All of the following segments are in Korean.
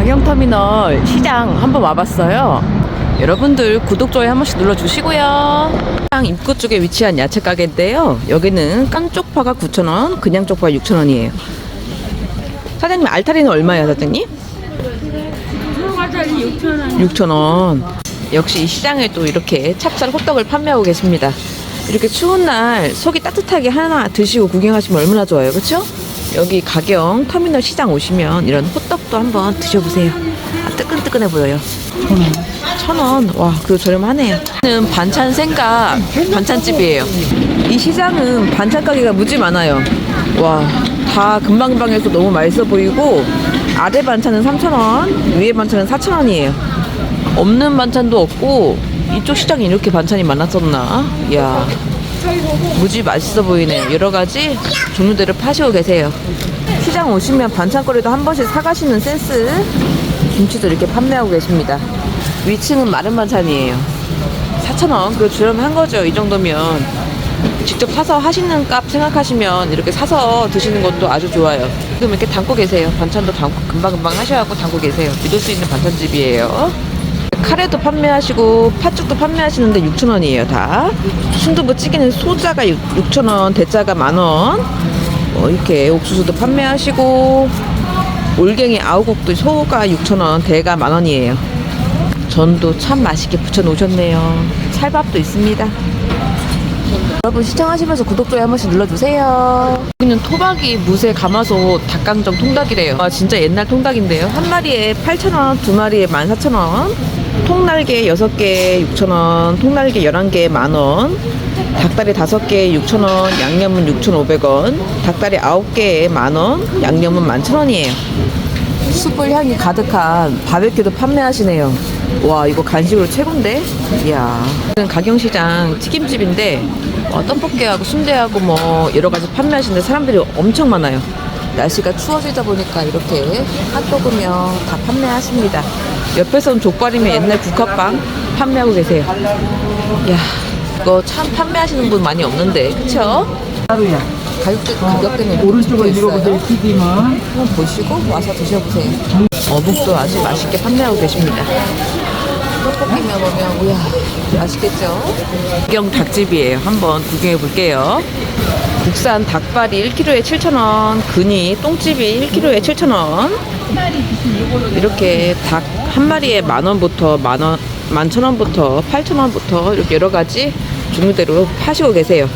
가경터미널 시장 한번 와봤어요. 여러분들 구독, 좋아요 한 번씩 눌러주시고요. 시장 입구 쪽에 위치한 야채 가게인데요. 여기는 깡쪽파가 9,000원, 그냥 쪽파가 6,000원이에요. 사장님 알타리는 얼마예요, 사장님? 6,000원. 역시 이 시장에 또 이렇게 찹쌀 호떡을 판매하고 계십니다. 이렇게 추운 날 속이 따뜻하게 하나 드시고 구경하시면 얼마나 좋아요. 그렇죠? 여기 가경 터미널 시장 오시면 이런 호떡도 한번 드셔보세요. 아, 뜨끈뜨끈해 보여요. 천 원. 와, 그 저렴하네요. 는 반찬 생각 반찬집이에요. 이 시장은 반찬 가게가 무지 많아요. 와, 다 금방금방 해서 너무 맛있어 보이고 아래 반찬은 3,000원, 위에 반찬은 4,000원이에요. 없는 반찬도 없고 이쪽 시장에 이렇게 반찬이 많았었나? 이야. 무지 맛있어 보이네요. 여러 가지 종류들을 파시고 계세요. 시장 오시면 반찬거리도 한 번씩 사가시는 센스. 김치도 이렇게 판매하고 계십니다. 위층은 마른 반찬이에요. 4,000원. 그 저렴한 거죠. 이 정도면. 직접 사서 하시는 값 생각하시면 이렇게 사서 드시는 것도 아주 좋아요. 지금 이렇게 담고 계세요. 반찬도 담고 금방금방 하셔갖고 담고 계세요. 믿을 수 있는 반찬집이에요. 카레도 판매하시고 팥죽도 판매하시는데 6,000원이에요 다 순두부 찌개는 소자가 6,000원 대짜가 만원 뭐 이렇게 옥수수도 판매하시고 올갱이 아우곡도 소가 6,000원 대가 만원이에요 전도 참 맛있게 부쳐 놓으셨네요 찰밥도 있습니다 여러분 시청하시면서 구독, 좋아요 한 번씩 눌러주세요. 여기는 토박이, 무쇠, 가마솥, 닭강정 통닭이래요. 아, 진짜 옛날 통닭인데요. 한 마리에 8,000원, 두 마리에 14,000원. 통날개 6개 6,000원, 통날개 11개 만원. 닭다리 5개 6,000원, 양념은 6,500원. 닭다리 9개에 만원, 양념은 11,000원이에요. 숯불 향이 가득한 바베큐도 판매하시네요. 와 이거 간식으로 최고인데? 이야. 가경시장 튀김집인데 어, 떡볶이하고 순대하고 뭐 여러 가지 판매하시는데 사람들이 엄청 많아요. 날씨가 추워지다 보니까 이렇게 핫도그며 다 판매하십니다. 옆에서는 족발이며 옛날 국화빵 판매하고 계세요. 이야 이거 참 판매하시는 분 많이 없는데 그쵸? 하루야. 가격대, 오른쪽으로 적혀 있어요. 밀어보세요. 튀김은. 한번 보시고 와서 드셔보세요. 어묵도 아주 맛있게 판매하고 계십니다. 떡볶이면 오면 우야 맛있겠죠? 구경 닭집이에요. 한번 구경해 볼게요. 국산 닭발이 1kg에 7,000원, 근이 똥집이 1kg에 7,000원. 이렇게 닭 한 마리에 만 원부터 만 원, 만 천 원부터 8천 원부터 이렇게 여러 가지 종류대로 파시고 계세요.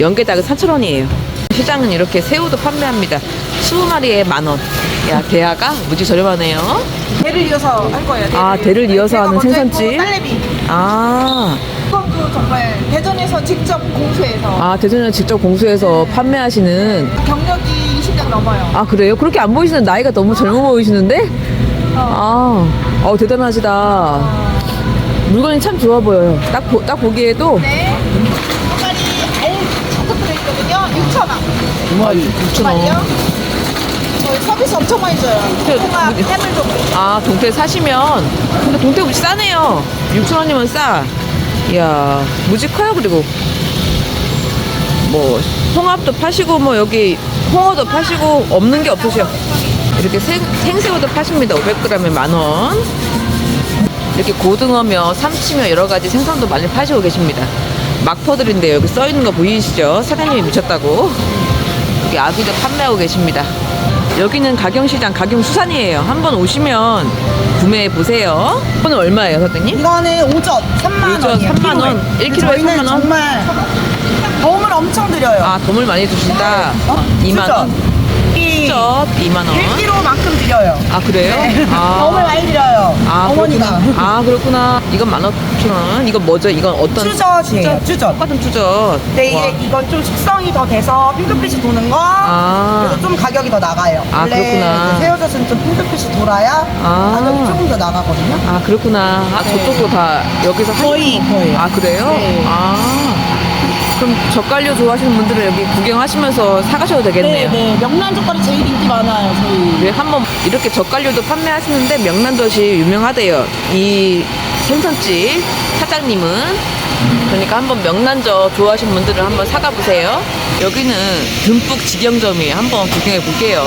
연계닭은 4천 원이에요. 시장은 이렇게 새우도 판매합니다. 20마리에 만 원. 야, 대하가 무지 저렴하네요. 대를 이어서 할 거예요. 아, 대를 이어서 하는 생선집? 딸내미. 아, 이것도 정말 대전에서 직접 공수해서 아, 대전에 직접 공수해서 판매하시는. 경력이 20년 넘어요. 아, 그래요? 그렇게 안 보이시는 나이가 너무 젊어 보이시는데? 아, 어, 대단하시다. 물건이 참 좋아 보여요. 딱, 보, 딱 보기에도 네. 한마리 알 자꾸 들어있거든요. 6,000원. 두 마리. 6,000원이요? 저희 서비스 엄청 많이 줘요. 그래, 통합? 해물도 아, 동태 사시면. 근데 동태 무지 싸네요. 6,000원이면 싸. 이야, 무지 커요, 그리고. 뭐, 홍합도 파시고, 뭐, 여기 홍어도 파시고, 없는 게 없으셔. 이렇게 생, 생새우도 파십니다. 500g에 만원. 이렇게 고등어며 삼치며 여러 가지 생선도 많이 파시고 계십니다. 막퍼들인데 여기 써 있는 거 보이시죠? 사장님이 미쳤다고. 여기 아기도 판매하고 계십니다. 여기는 가경시장 가경수산이에요. 한번 오시면 구매해 보세요. 이거는 얼마예요, 선생님? 이거는 오전 3만 오전 원이에요. 3만 원. 1kg 에 저희는 3만 원? 정말 도움을 엄청 드려요. 아, 돈을 많이 주신다. 어? 2만 원. 이쩝 2만 원. 1kg만큼 드려요. 아, 그래요? 네. 아. 도움을 많이 드려요. 아, 어머니가. 그렇구나. 아, 그렇구나. 이건 15,000원. 이건 뭐죠? 이건 어떤 쭈젖이에요, 쭈젖. 똑같은 쭈젖. 근데 와. 이게 이건 좀 숙성이 더 돼서 핑크빛이 도는 거. 아. 그래서 좀 가격이 더 나가요. 아, 원래 그렇구나. 그 새우젓은 좀 핑크빛이 돌아야 아. 가격이 조금 더 나가거든요. 아 그렇구나. 아 저쪽도 다 여기서 거의, 하시는- 거의. 아 그래요? 네. 아 그럼 젓갈류 좋아하시는 분들은 여기 구경하시면서 사가셔도 되겠네요. 네. 명란 젓갈이 제일 인기 많아요, 저희. 네, 한번 이렇게 젓갈류도 판매하시는데 명란젓이 유명하대요. 이 생선집 사장님은 그러니까 한번 명란젓 좋아하시는 분들은 한번 사가 보세요. 여기는 듬뿍 직영점이에요. 한번 구경해 볼게요.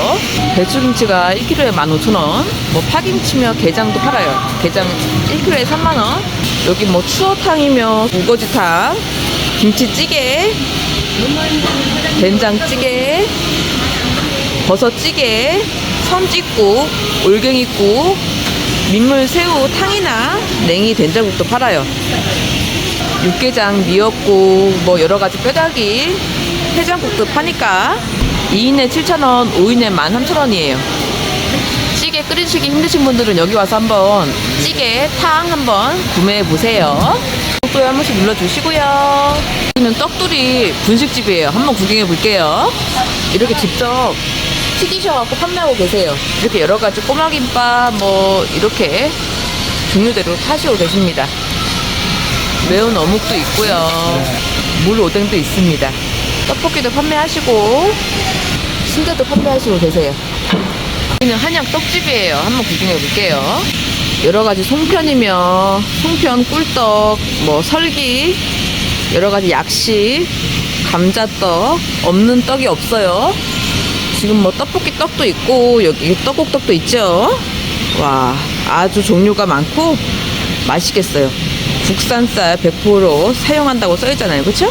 배추김치가 1kg에 15,000원. 뭐 파김치며 게장도 팔아요. 게장 1kg에 3만 원. 여기 뭐 추어탕이며 우거지탕, 김치찌개, 된장찌개, 버섯찌개, 선짓국, 올갱이국, 민물새우 탕이나 냉이 된장국도 팔아요. 육개장, 미역국, 뭐 여러 가지 뼈다귀, 해장국도 파니까 2인에 7,000원, 5인에 13,000원이에요. 찌개 끓이시기 힘드신 분들은 여기 와서 한번 찌개, 탕 한번 구매해 보세요. 구독도 한 번씩 눌러주시고요. 여기는 떡돌이 분식집이에요. 한번 구경해 볼게요. 이렇게 직접 튀기셔갖고 판매하고 계세요. 이렇게 여러 가지 꼬마김밥 뭐 이렇게 종류대로 파시고 계십니다. 매운 어묵도 있고요. 물 오뎅도 있습니다. 떡볶이도 판매하시고 순대도 판매하시고 계세요. 여기는 한약 떡집이에요. 한번 구경해 볼게요. 여러 가지 송편이며 송편, 꿀떡, 뭐 설기, 여러 가지 약식, 감자떡, 없는 떡이 없어요. 지금 뭐 떡볶이 떡도 있고 여기 떡국 떡도 있죠. 와, 아주 종류가 많고 맛있겠어요. 국산 쌀 100% 사용한다고 써 있잖아요. 그렇죠?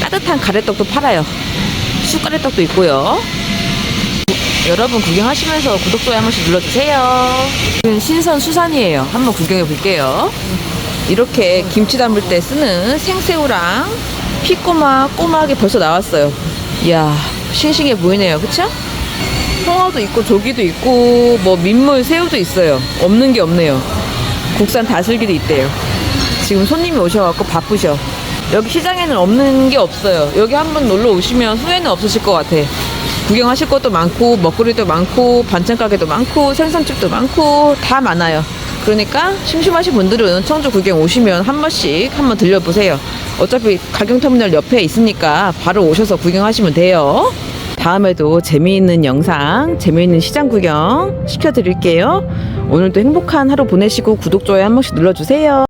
따뜻한 가래떡도 팔아요. 쑥가래떡도 있고요. 여러분 구경하시면서 구독 좋아요 한 번씩 눌러주세요. 신선 수산이에요. 한번 구경해 볼게요. 이렇게 김치 담을 때 쓰는 생새우랑 피꼬마 꼬막이 벌써 나왔어요. 이야 싱싱해 보이네요. 그쵸? 홍어도 있고 조기도 있고 뭐 민물 새우도 있어요. 없는 게 없네요. 국산 다슬기도 있대요. 지금 손님이 오셔갖고 바쁘셔. 여기 시장에는 없는 게 없어요. 여기 한번 놀러 오시면 후회는 없으실 것 같아. 구경하실 것도 많고 먹거리도 많고 반찬 가게도 많고 생선집도 많고 다 많아요. 그러니까 심심하신 분들은 청주 구경 오시면 한 번씩 한번 들려보세요. 어차피 가경터미널 옆에 있으니까 바로 오셔서 구경하시면 돼요. 다음에도 재미있는 영상, 재미있는 시장 구경 시켜드릴게요. 오늘도 행복한 하루 보내시고 구독, 좋아요 한 번씩 눌러주세요.